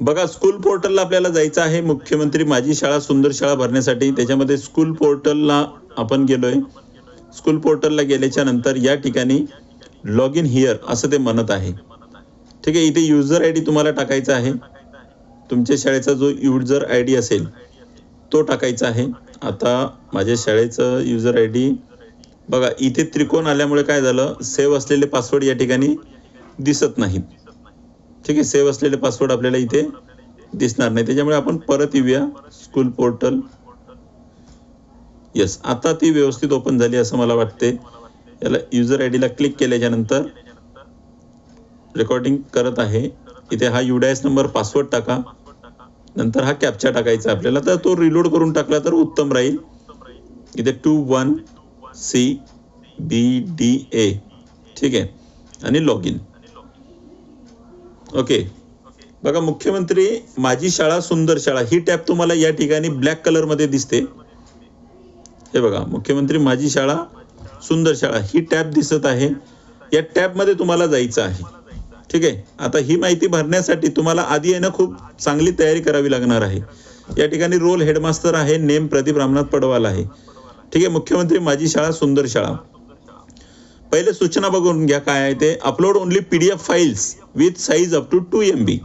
बघा स्कूल पोर्टलला आपल्याला जायचं आहे. मुख्यमंत्री माझी शाळा सुंदर शाळा भरण्यासाठी. त्याच्यामध्ये स्कूल पोर्टलला आपण गेलोय. स्कूल पोर्टलला गेल्याच्यानंतर या ठिकाणी लॉग इन हिअर असं ते म्हणत आहे. ठीक आहे इथे युजर आय डी तुम्हाला टाकायचा आहे. तुमच्या शाळेचा जो युजर आय डी असेल तो टाकायचा आहे. आता माझ्या शाळेचं युजर आय डी बघा इथे त्रिकोण आल्यामुळे काय झालं? सेव्ह असलेले पासवर्ड या ठिकाणी दिसत नाहीत. ठीक आहे सेव्ह असलेले पासवर्ड आपल्याला इथे दिसणार नाही. त्याच्यामुळे आपण परत येऊया स्कूल पोर्टल येस आता ती व्यवस्थित ओपन झाली असं मला वाटते. याला युजर आय डीला क्लिक केल्याच्यानंतर रेकॉर्डिंग करत आहे. इथे हा युडायस नंबर पासवर्ड टाका. नंतर हा कॅप्चा टाकायचा आपल्याला. तर तो रिलोड करून टाकला तर उत्तम राहील. इथे two one C B D A ठीक आहे. आणि लॉग इन ओके. बघा मुख्यमंत्री माझी शाळा सुंदर शाळा ही टॅब तुम्हाला या ठिकाणी ब्लॅक कलरमध्ये दिसते. हे बघा मुख्यमंत्री माझी शाळा सुंदर शाळा ही टॅब दिसत आहे. या टॅबमध्ये तुम्हाला जायचं आहे. ठीक आहे? आता ही माहिती भरण्यासाठी तुम्हाला आधी आहे ना खूप चांगली तयारी करावी लागणार आहे. या ठिकाणी रोल हेडमास्टर आहे नेम प्रदीप रामनाथ पडवाल आहे. ठीक आहे? मुख्यमंत्री माझी शाळा सुंदर शाळा. पहिले सूचना बघून घ्या काय आहे ते. Upload only P D F files with size up to two M B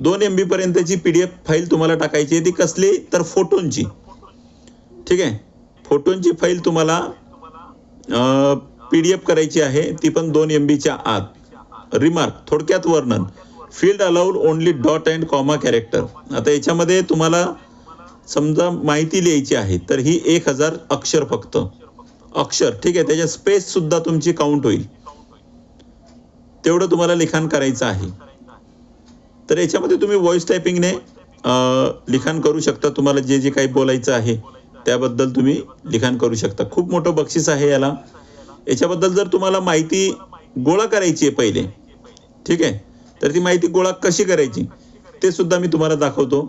दोन एम बी पर्यंतची पी डी एफ फाईल तुम्हाला टाकायची आहे ती कसली? तर फोटोंची ठीक आहे? फोटोंची फाईल तुम्हाला पी डी एफ करायची आहे. ती पण दोन एम बीच्या आत. रिमार्क थोडक्यात वर्णन. Field allowed only dot and comma character आता याच्यामध्ये तुम्हाला समजा माहिती लिहायची आहे तर ही एक हजार अक्षर फक्त. अक्षर ठीक आहे. त्याच्या स्पेस सुद्धा तुमची काउंट होईल. तेवढं तुम्हाला लिखाण करायचं आहे. तर याच्यामध्ये तुम्ही व्हॉइस टायपिंगने लिखाण करू शकता. तुम्हाला जे जे काही बोलायचं आहे त्याबद्दल तुम्ही लिखाण करू शकता. खूप मोठं बक्षीस आहे याला. याच्याबद्दल जर तुम्हाला माहिती गोळा करायची आहे पहिले ठीक आहे. तर ती माहिती गोळा कशी करायची ते सुद्धा मी तुम्हाला दाखवतो.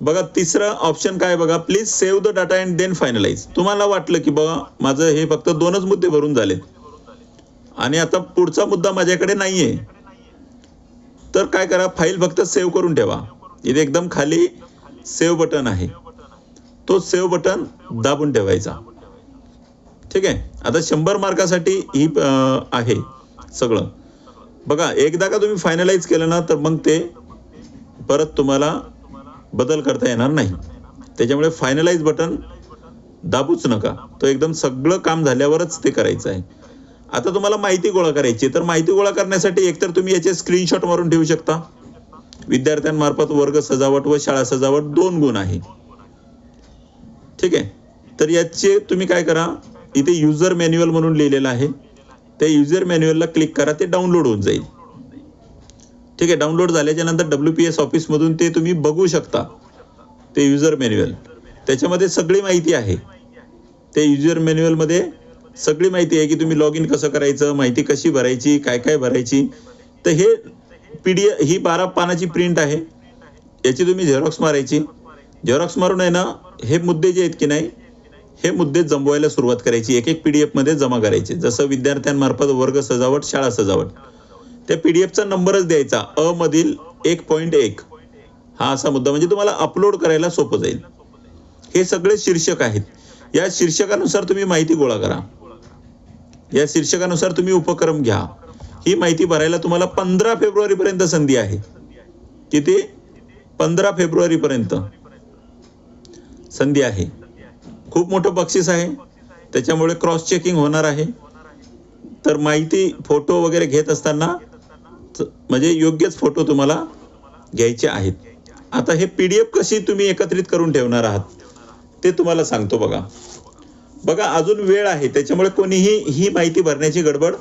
बघा तिसरं ऑप्शन काय बघा? Please save the data and then finalise तुम्हाला वाटलं की बघा माझं हे फक्त दोनच मुद्दे भरून झालेत. आणि आता पुढचा मुद्दा माझ्याकडे नाही आहे तर काय करा फाईल फक्त सेव्ह करून ठेवा. इथे एकदम खाली सेव्ह बटन आहे. तो सेव्ह बटन दाबून ठेवायचा. ठीक आहे? आता शंभर मार्कासाठी ही आहे सगळं. बघा एकदा का तुम्ही फायनलाइज केलं ना तर मग ते परत तुम्हाला बदल करता येणार नाही. त्याच्यामुळे फायनलाइज बटन दाबूच नका. तो एकदम सगळं काम झाल्यावरच ते करायचं आहे. आता तुम्हाला माहिती गोळा करायची आहे. तर माहिती गोळा करण्यासाठी एकतर तुम्ही याचे स्क्रीनशॉट मारून ठेवू शकता. विद्यार्थ्यांमार्फत वर्ग सजावट व शाळा सजावट दोन गुण आहे. ठीक आहे? तर याचे तुम्ही काय करा? इथे युजर मॅन्युअल म्हणून लिहिलेलं आहे. त्या युजर मॅन्युअलला क्लिक करा. ते डाउनलोड होऊन जाईल. ठीक आहे डाउनलोड झाल्याच्यानंतर डब्ल्यू पी एस ऑफिसमधून ते तुम्ही बघू शकता. ते युजर मॅन्युअल त्याच्यामध्ये सगळी माहिती आहे. ते युजर मॅन्युअलमध्ये सगळी माहिती आहे की तुम्ही लॉग इन कसं करायचं माहिती कशी भरायची काय काय भरायची. तर हे पी डी ही बारा पानाची प्रिंट आहे. याची तुम्ही झेरॉक्स मारायची. झेरॉक्स मारून आहे ना हे मुद्दे जे आहेत की नाही हे मुद्दे जमवायला सुरुवात करायची. एक एक पी डी एफमध्ये जमा करायचे. जसं विद्यार्थ्यांमार्फत वर्ग सजावट शाळा सजावट. त्या पी डी एफचा नंबरच द्यायचा. अ मधील एक पॉईंट एक. हा असा मुद्दा. म्हणजे तुम्हाला अपलोड करायला सोपं जाईल. हे सगळे शीर्षक आहेत. या शीर्षकानुसार तुम्ही माहिती गोळा करा. या शीर्षकानुसार तुम्ही उपक्रम घ्या. ही माहिती भरायला तुम्हाला पंधरा फेब्रुवारीपर्यंत संधी आहे. किती? पंधरा फेब्रुवारीपर्यंत संधी आहे. खूप मोठं बक्षीस आहे. त्याच्यामुळे क्रॉस चेकिंग होणार आहे. तर माहिती फोटो वगैरे घेत असताना म्हणजे योग्यच फोटो तुम्हाला घ्यायचे आहेत. आता हे पी डी एफ कशी तुम्ही एकत्रित करून ठेवणार आहात ते तुम्हाला सांगतो बघा. बघा अजून वेळ आहे त्याच्यामुळे कोणीही ही माहिती भरण्याची गडबड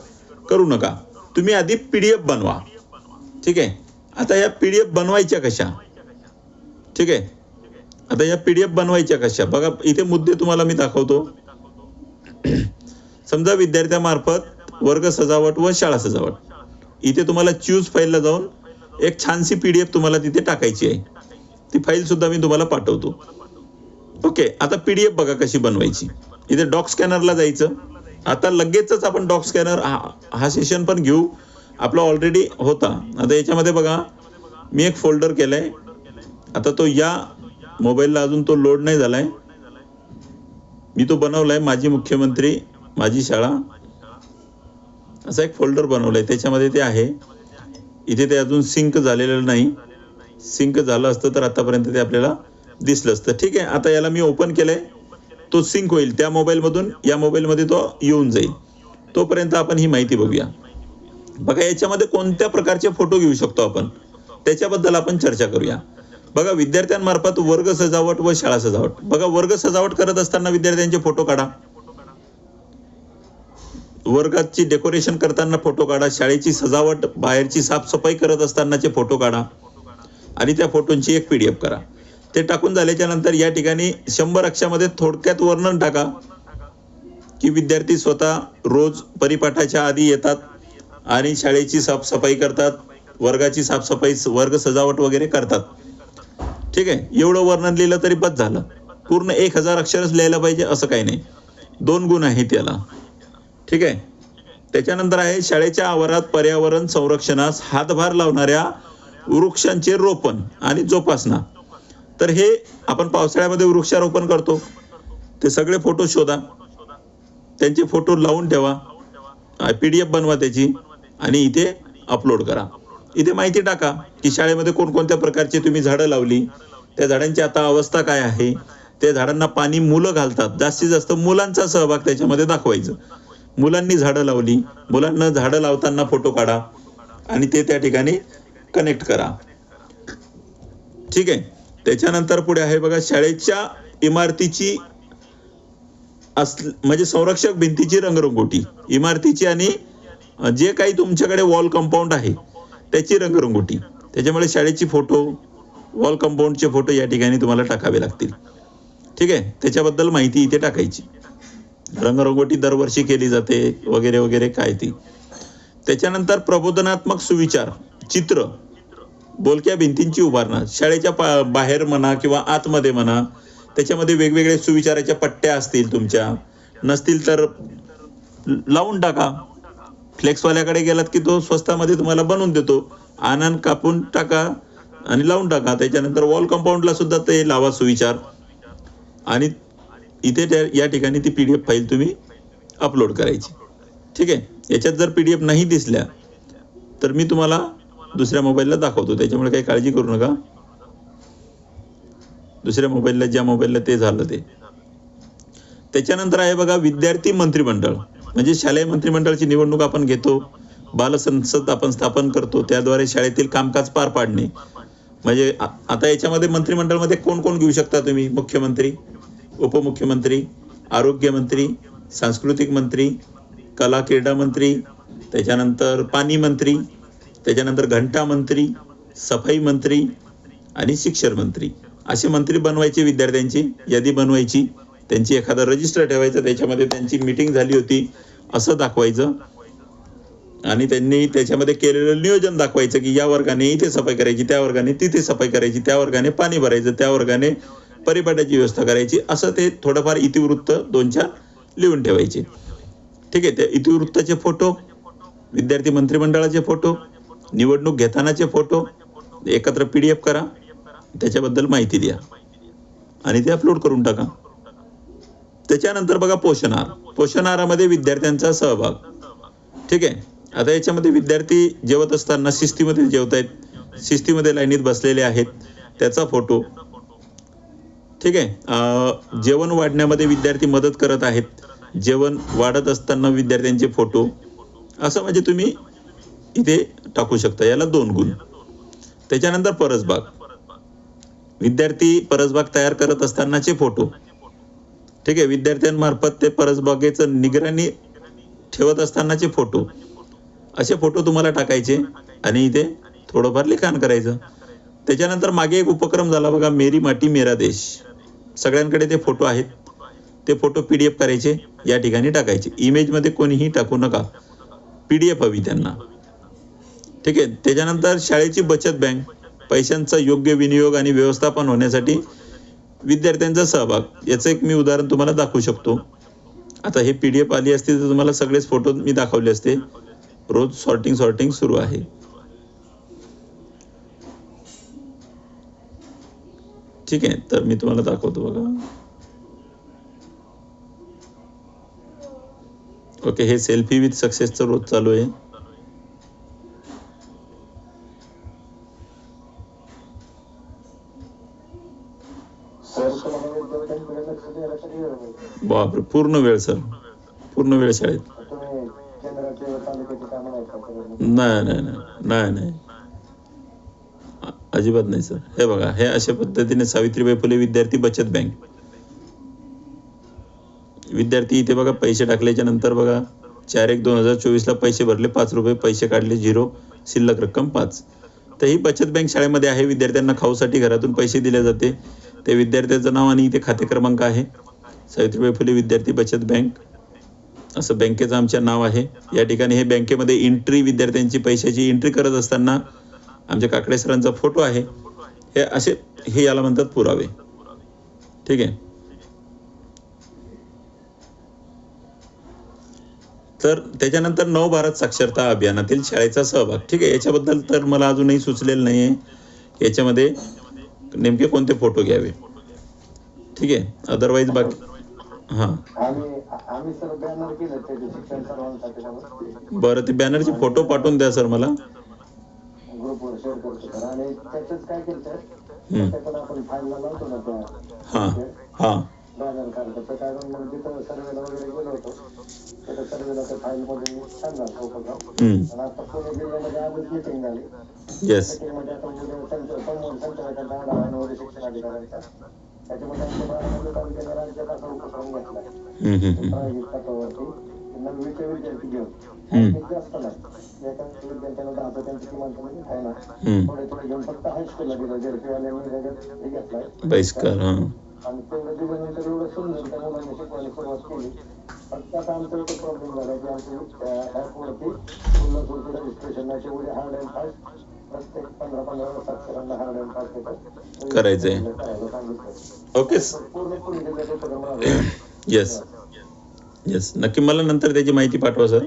करू नका. तुम्ही आधी पी डी एफ बनवा. ठीक आहे? आता या पी डी एफ बनवायच्या कशा? ठीक आहे? आता या पी डी एफ बनवायच्या कशा? बघा इथे मुद्दे तुम्हाला मी दाखवतो. समजा विद्यार्थ्यामार्फत वर्ग सजावट व शाळा सजावट. इथे तुम्हाला च्यूज फाईलला जाऊन एक छानशी पी डी एफ तुम्हाला तिथे टाकायची आहे. ती फाईल सुद्धा मी तुम्हाला पाठवतो. ओके आता पी डी एफ बघा कशी बनवायची. इथे डॉक स्कॅनरला जायचं. आता लगेचच आपण डॉक स्कॅनर हा हा सेशन पण घेऊ. आपला ऑलरेडी होता. आता याच्यामध्ये बघा मी एक फोल्डर केलाय. आता तो या मोबाईलला अजून तो लोड नाही झालाय. मी तो बनवलाय माजी मुख्यमंत्री माझी शाळा. असा एक फोल्डर बनवलाय. त्याच्यामध्ये ते आहे. इथे ते अजून सिंक झालेलं नाही. सिंक झालं असतं तर आतापर्यंत ते आपल्याला दिसलं असतं. ठीक आहे आता याला मी ओपन केलंय. तो सिंक होईल. त्या मोबाईलमधून या मोबाईलमध्ये तो येऊन जाईल. तोपर्यंत आपण ही माहिती बघूया. बघा याच्यामध्ये कोणत्या प्रकारचे फोटो घेऊ शकतो आपण? त्याच्याबद्दल आपण चर्चा करूया. बघा विद्यार्थ्यांमार्फत वर्ग सजावट व शाळा सजावट. बघा वर्ग सजावट करत असताना विद्यार्थ्यांचे फोटो काढा. वर्गाची डेकोरेशन करताना फोटो काढा शाळेची सजावट बाहेरची साफसफाई करत असतानाचे फोटो काढा आणि त्या फोटोंची एक पी डी एफ करा. ते टाकून झाल्याच्यानंतर या ठिकाणी शंभर अक्षामध्ये थोडक्यात वर्णन टाका की विद्यार्थी स्वतः रोज परिपाठाच्या आधी येतात आणि शाळेची साफसफाई करतात वर्गाची साफसफाई वर्ग सजावट वगैरे करतात. ठीक आहे? एवढं वर्णन लिहिलं तरी बस झालं. पूर्ण एक हजार अक्षरच लिहायला पाहिजे असं काही नाही. दोन गुण आहेत त्याला ठीक आहे? त्याच्यानंतर आहे शाळेच्या आवारात पर्यावरण संरक्षणास हातभार लावणाऱ्या वृक्षांचे रोपण आणि जोपासना. तर हे आपण पावसाळ्यामध्ये वृक्षारोपण करतो. ते सगळे फोटो शोधा. त्यांचे फोटो लावून ठेवा. पी डी एफ बनवा त्याची आणि इथे अपलोड करा. इथे माहिती टाका की शाळेमध्ये कोणकोणत्या प्रकारची तुम्ही झाडं लावली. त्या झाडांची आता अवस्था काय आहे? त्या झाडांना पाणी मुलं घालतात. जास्तीत जास्त मुलांचा सहभाग त्याच्यामध्ये दाखवायचं. मुलांनी झाडं लावली. मुलांना झाडं लावताना फोटो काढा आणि ते त्या ठिकाणी कनेक्ट करा. ठीक आहे? त्याच्यानंतर पुढे आहे बघा शाळेच्या इमारतीची अस म्हणजे संरक्षक भिंतीची रंगरंगोटी. इमारतीची आणि जे काही तुमच्याकडे वॉल कंपाऊंड आहे त्याची रंगरंगोटी. त्याच्यामुळे शाळेची फोटो वॉल कंपाऊंडचे फोटो या ठिकाणी तुम्हाला टाकावे लागतील. ठीक आहे? त्याच्याबद्दल माहिती इथे टाकायची. रंगरंगोटी दरवर्षी केली जाते वगैरे वगैरे काय ती. त्याच्यानंतर प्रबोधनात्मक सुविचार चित्र बोलक्या भिंतींची उभारणा शाळेच्या पा बाहेर म्हणा किंवा आतमध्ये म्हणा त्याच्यामध्ये वेगवेगळे सुविचाराच्या पट्ट्या असतील तुमच्या. नसतील तर लावून टाका. फ्लेक्सवाल्याकडे गेलात की तो स्वस्तामध्ये तुम्हाला बनवून देतो. आनंद कापून टाका आणि लावून टाका. त्याच्यानंतर वॉल कंपाऊंडला सुद्धा ते लावा सुविचार. आणि इथे त्या या ठिकाणी ती पी डी एफ फाईल तुम्ही अपलोड करायची. ठीक आहे? याच्यात जर पी डी एफ नाही दिसल्या तर मी तुम्हाला दुसऱ्या मोबाईलला दाखवतो. त्याच्यामुळे काही काळजी करू नका. दुसऱ्या मोबाईलला ज्या मोबाईलला ते झालं ते. त्याच्यानंतर आहे बघा विद्यार्थी मंत्रिमंडळ. म्हणजे शालेय मंत्रिमंडळाची निवडणूक आपण घेतो. बालसंसद आपण स्थापन करतो. त्याद्वारे शाळेतील कामकाज पार पाडणे. म्हणजे आता याच्यामध्ये मंत्रिमंडळमध्ये कोण कोण घेऊ शकता तुम्ही? मुख्यमंत्री? उपमुख्यमंत्री आरोग्यमंत्री सांस्कृतिक मंत्री कला क्रीडा मंत्री त्याच्यानंतर पाणी मंत्री त्याच्यानंतर घंटा मंत्री सफाई मंत्री आणि शिक्षण मंत्री. असे मंत्री बनवायचे विद्यार्थ्यांची यादी बनवायची त्यांची एखादा रजिस्टर ठेवायचं त्याच्यामध्ये त्यांची मीटिंग झाली होती असं दाखवायचं. आणि त्यांनी त्याच्यामध्ये केलेलं नियोजन दाखवायचं की या वर्गाने इथे सफाई करायची त्या वर्गाने तिथे सफाई करायची त्या वर्गाने पाणी भरायचं त्या वर्गाने परिपाठाची व्यवस्था करायची. असं ते थोडंफार इतिवृत्त दोन चार लिहून ठेवायचे. ठीक आहे त्या इतिवृत्ताचे फोटो विद्यार्थी मंत्रिमंडळाचे फोटो निवडणूक घेतानाचे फोटो एकत्र पी डी एफ करा त्याच्याबद्दल माहिती द्या. आणि ते अपलोड करून टाका. त्याच्यानंतर बघा पोषण आहार. पोषण आहारामध्ये विद्यार्थ्यांचा सहभाग. ठीक आहे आता याच्यामध्ये विद्यार्थी जेवत असताना शिस्तीमध्ये जेवत आहेत शिस्तीमध्ये लाईनीत बसलेले आहेत त्याचा फोटो ठीक आहे. जेवण वाढण्यामध्ये विद्यार्थी मदत करत आहेत. जेवण वाढत असताना विद्यार्थ्यांचे फोटो. असं म्हणजे तुम्ही इथे टाकू शकता. याला दोन गुण. त्याच्यानंतर परसबाग. विद्यार्थी परसबाग तयार करत असतानाचे फोटो. ठीक आहे. विद्यार्थ्यांमार्फत ते परसबागेचं निगराणी ठेवत असतानाचे फोटो. असे फोटो तुम्हाला टाकायचे आणि इथे थोडंफार लिखाण करायचं. त्याच्यानंतर मागे एक उपक्रम झाला बघा मेरी माटी मेरा देश. सगळ्यांकडे ते फोटो आहेत. ते फोटो पी डी एफ करायचे या ठिकाणी टाकायचे. इमेजमध्ये कोणीही टाकू नका. पी डी एफ हवी त्यांना. ठीक आहे? त्याच्यानंतर शाळेची बचत बँक. पैशांचा योग्य विनियोग आणि व्यवस्थापन होण्यासाठी विद्यार्थ्यांचा सहभाग. याचं एक मी उदाहरण तुम्हाला दाखवू शकतो. आता हे पी डी एफ आली असते तर तुम्हाला सगळेच फोटो मी दाखवले असते. रोज सॉर्टिंग सॉर्टिंग सुरू आहे. ठीक आहे तर मी तुम्हाला दाखवतो बघा ओके हे सेल्फी विथ सक्सेसचं रोज चालू आहे बापरे पूर्ण वेळ सर पूर्ण वेळ शाळेत। नाही नाही नाही नाही. अजिबात नाही सर. हे बघा हे अशा पद्धतीने सावित्रीबाई फुले विद्यार्थी बचत बँक. विद्यार्थी इथे बघा पैसे टाकल्याच्या नंतर बघा चार एक दोन हजार चोवीसला पैसे भरले पाच रुपये पैसे काढले झिरो शिल्लक रक्कम पाच. तर ही बचत बँक शाळेमध्ये आहे विद्यार्थ्यांना खाऊसाठी घरातून पैसे दिले जाते. ते विद्यार्थ्याचं नाव आणि इथे खाते क्रमांक आहे. सावित्रीबाई फुले विद्यार्थी बचत बँक. असं बँकेचं आमच्या नाव आहे. या ठिकाणी हे बँकेमध्ये एंट्री विद्यार्थ्यांची पैशाची एंट्री करत असताना आमच्या काकडे सरांचा फोटो आहे. हे असे हे याला म्हणतात पुरावे. ठीक आहे? तर त्याच्यानंतर नव भारत साक्षरता अभियानातील शाळेचा सहभाग. ठीक आहे? याच्याबद्दल तर मला अजूनही सुचलेलं नाही आहे याच्यामध्ये नेमके कोणते फोटो घ्यावे? ठीक आहे? अदरवाईज बाकी हां. बॅनर बरं ते बॅनरचे फोटो पाठवून द्या सर मला. शेअर करतो सर आणि त्याच्याच काय केलं. त्याच्याकडे आपण फाईलला लावतो ना त्या हां हां मग तिथं सर्वेला वगैरे गेलो होतो सर्वेला त्या फाईल मध्ये सांगा हम्म. आणि आता पुणे जिल्ह्यामध्ये आजच मिटिंग झाली मीटिंगमध्ये आता उद्या संच समोर संचालकांचा आढावा आणि वरील शिक्षणाधिकाऱ्यांचा त्याच्यामध्ये आमच्या बारामती तालुक्याने राज्यात असा उपक्रम घेतला हम्म, हम्म, हम्म. प्रायोगिक तत्वावरती नववीचे विद्यार्थी घेऊन जास्त नाही एका विद्यार्थ्याला दहा त्यांची किमान कमी आहे ना थोडे थोडे घेऊन फक्त हायस्कूलला दिलं जेडपीवाल्यांनी घेतलाय बहिष्कार आणि तेवढं एवढं सुंदर त्या मुलांनी शिकवायला सुरुवात केली फक्त आता आमचा एक प्रॉब्लेम झाला की आमच्या ॲपवरती कोल्हापूरचं रजिस्ट्रेशनचे एवढे हार्ड अँड फास्ट प्रत्येक पंधरा पंधरा साक्षरांना हार्ड अँड फास्ट येतात करायचंय. ओके पूर्ण पूर्ण येस येस नक्की मला नंतर त्याची माहिती पाठवा सर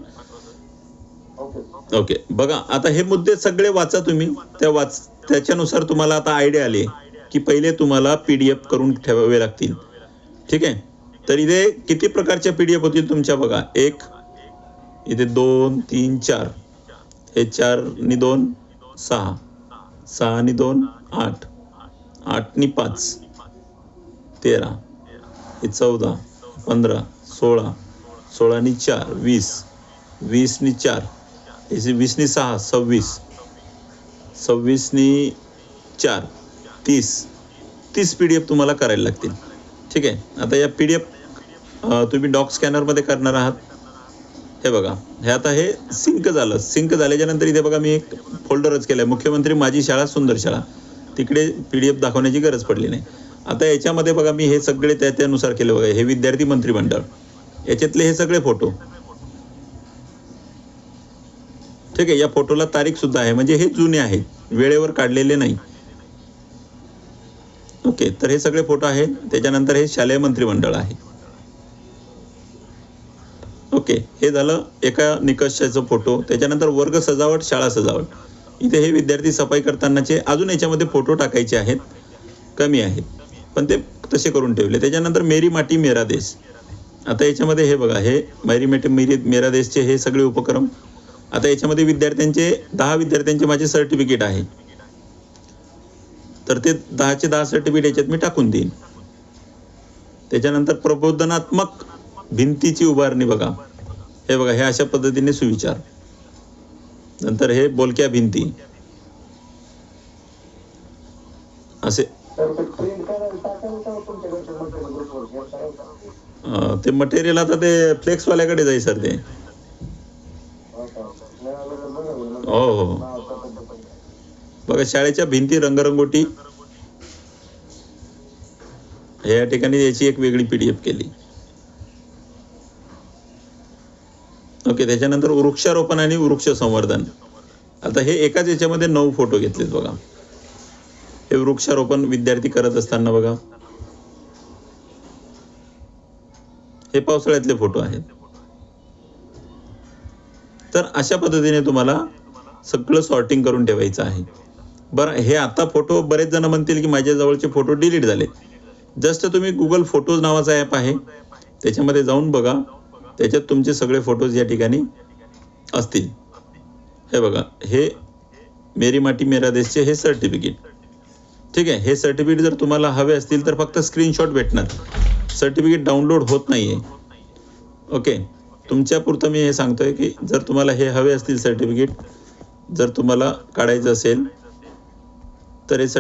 ओके बघा आता हे मुद्दे सगळे वाचा तुम्ही. त्या वाच त्याच्यानुसार तुम्हाला आता आयडिया आली की पहिले तुम्हाला पी डी एफ करून ठेवावे लागतील. ठीक आहे? तर इथे किती प्रकारच्या पी डी एफ होतील तुमच्या बघा. एक इथे दोन तीन चार. हे चार नि दोन सहा. सहा आणि दोन आठ. आठ नि पाच. तेरा. हे चौदा. पंधरा. सोळा. सोळानी चार वीस. वीसनी चार. वीसनी सहा सव्वीस. सव्वीसनी चार तीस. तीस पी डी एफ तुम्हाला करायला लागतील. ठीक आहे? आता या पी डी एफ तुम्ही डॉक स्कॅनरमध्ये करणार आहात. हे बघा. हे आता हे सिंक झालं. सिंक झाल्याच्यानंतर इथे बघा मी एक फोल्डरच केलं आहे मुख्यमंत्री माझी शाळा सुंदर शाळा. तिकडे पी डी एफ दाखवण्याची गरज पडली नाही. आता याच्यामध्ये बघा मी हे सगळे त्या त्यानुसार केले बघा. हे विद्यार्थी मंत्रिमंडळ. याच्यातले हे सगळे फोटो. ठीक आहे या फोटोला तारीख सुद्धा आहे. म्हणजे हे जुने आहेत वेळेवर काढलेले नाही. ओके तर हे सगळे फोटो आहेत त्याच्यानंतर हे शालेय मंत्रिमंडळ आहे. ओके हे झालं एका निकषाचा फोटो. त्याच्यानंतर वर्ग सजावट शाळा सजावट. इथे हे विद्यार्थी सफाई करतानाचे अजून याच्यामध्ये फोटो टाकायचे आहेत. कमी आहेत पण ते तसे करून ठेवले. त्याच्यानंतर मेरी माटी मेरा देश. आता याच्यामध्ये हे बघा हे मैरी माटी मिरी मेरा देशचे हे सगळे उपक्रम. आता याच्यामध्ये विद्यार्थ्यांचे दहा विद्यार्थ्यांचे माझे सर्टिफिकेट आहे. तर ते दहाचे दहा सर्टिफिकेट याच्यात मी टाकून देईन. त्याच्यानंतर प्रबोधनात्मक भिंतीची उभारणी बघा. हे बघा हे अशा पद्धतीने सुविचार. नंतर हे बोलक्या भिंती. असे तर ते प्रिंट करायला टाकायला का तुमच्याकडच्या मटेरियल ग्रुपवर शेअर करायचं अं, ते मटेरियल आता ते फ्लेक्सवाल्याकडे जाईल सर ते. हो हो. बघा शाळेच्या भिंती रंगरंगोटी. या ठिकाणी याची एक वेगळी पीडीएफ केली. ओके त्याच्यानंतर वृक्षारोपण आणि वृक्ष संवर्धन आता हे एकाच याच्यामध्ये नऊ फोटो घेतलेत बघा. हे वृक्षारोपण विद्यार्थी करत असताना बघा. हे पावसाळ्यातले फोटो आहेत. तर अशा पद्धतीने तुम्हाला सगळं सॉर्टिंग करून ठेवायचं आहे. बरं हे आता फोटो बरेच जण म्हणतील की माझ्या जवळचे फोटो डिलीट झाले. जस्ट तुम्ही गुगल फोटोज नावाचा ॲप आहे. त्याच्यामध्ये जाऊन बघा. त्याच्यात तुमचे सगळे फोटोज या ठिकाणी असतील. हे बघा हे मेरी माटी मेरा देशचे हे सर्टिफिकेट ठीक आहे हे सर्टिफिकेट जर तुम्हाला हवे असतील तर फक्त स्क्रीनशॉट भेटणार. सर्टिफिकेट डाउनलोड होत नाही आहे ओके तुमच्यापुरतं मी हे सांगतोय की जर तुम्हाला हे हवे असतील सर्टिफिकेट जर तुम्हाला काढायचं असेल तर हे सर्टिफिकेट